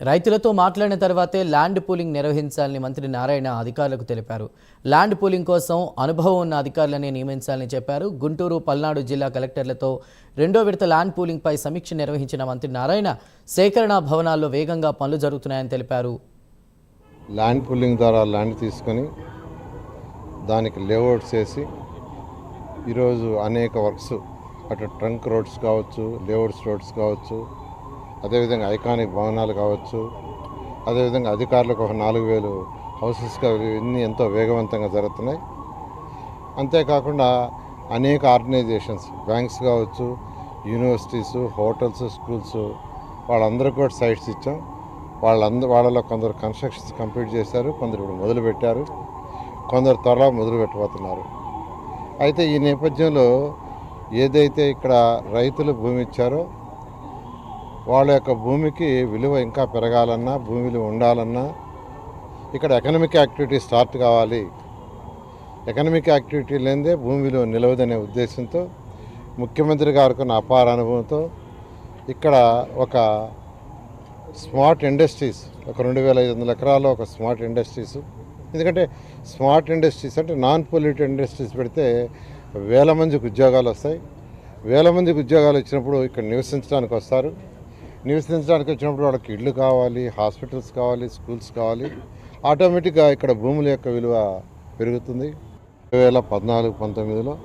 రైతులతో మాట్లాడిన తర్వాతే ల్యాండ్ పూలింగ్ నిర్వహించాలని మంత్రి నారాయణ అధికారులకు తెలిపారు. ల్యాండ్ పూలింగ్ కోసం అనుభవం ఉన్న అధికారులనే నియమించాలని చెప్పారు. గుంటూరు పల్నాడు జిల్లా కలెక్టర్లతో రెండో విడత ల్యాండ్ పూలింగ్పై సమీక్ష నిర్వహించిన మంత్రి నారాయణ సేకరణ భవనాల్లో వేగంగా పనులు జరుగుతున్నాయని తెలిపారు. ల్యాండ్ పూలింగ్ ద్వారా ల్యాండ్ తీసుకొని దానికి లేఅవుట్ చేసి ఈరోజు అనేక వర్క్స్ అటు ట్రంక్ రోడ్స్ కావచ్చు లేఅవుట్స్ రోడ్స్ కావచ్చు అదేవిధంగా ఐకానిక్ భవనాలు కావచ్చు అదేవిధంగా అధికారులకు ఒక నాలుగు వేలు హౌసెస్గా ఇవన్నీ ఎంతో వేగవంతంగా జరుగుతున్నాయి. అంతేకాకుండా అనేక ఆర్గనైజేషన్స్ బ్యాంక్స్ కావచ్చు యూనివర్సిటీస్ హోటల్స్ స్కూల్స్ వాళ్ళందరూ కూడా సైట్స్ ఇచ్చాం. వాళ్ళంద వాళ్ళలో కొందరు కన్స్ట్రక్షన్స్ కంప్లీట్ చేశారు కొందరు ఇప్పుడు మొదలుపెట్టారు కొందరు త్వరలో మొదలు పెట్టబోతున్నారు అయితే ఈ నేపథ్యంలో ఏదైతే ఇక్కడ రైతులు భూమి ఇచ్చారో వాళ్ళ యొక్క భూమికి విలువ ఇంకా పెరగాలన్నా భూమి విలువ ఉండాలన్నా ఇక్కడ ఎకనమిక్ యాక్టివిటీ స్టార్ట్ కావాలి. ఎకనమిక్ యాక్టివిటీ లేదే భూమి విలువ నిలవదనే ఉద్దేశంతో ముఖ్యమంత్రి గారికి ఉన్న అపార అనుభవంతో ఇక్కడ ఒక స్మార్ట్ ఇండస్ట్రీస్ ఒక రెండు వేల ఐదు వందల ఎకరాల్లో ఒక స్మార్ట్ ఇండస్ట్రీస్. ఎందుకంటే స్మార్ట్ ఇండస్ట్రీస్ అంటే నాన్ పొల్యూటెడ్ ఇండస్ట్రీస్ పెడితే వేల మందికి ఉద్యోగాలు వస్తాయి. వేల మందికి ఉద్యోగాలు వచ్చినప్పుడు ఇక్కడ నివసించడానికి వస్తారు. నివసించడానికి వచ్చినప్పుడు వాళ్ళకి ఇళ్ళు కావాలి హాస్పిటల్స్ కావాలి స్కూల్స్ కావాలి. ఆటోమేటిక్గా ఇక్కడ భూముల యొక్క విలువ పెరుగుతుంది. రెండు వేల పద్నాలుగు పంతొమ్మిదిలో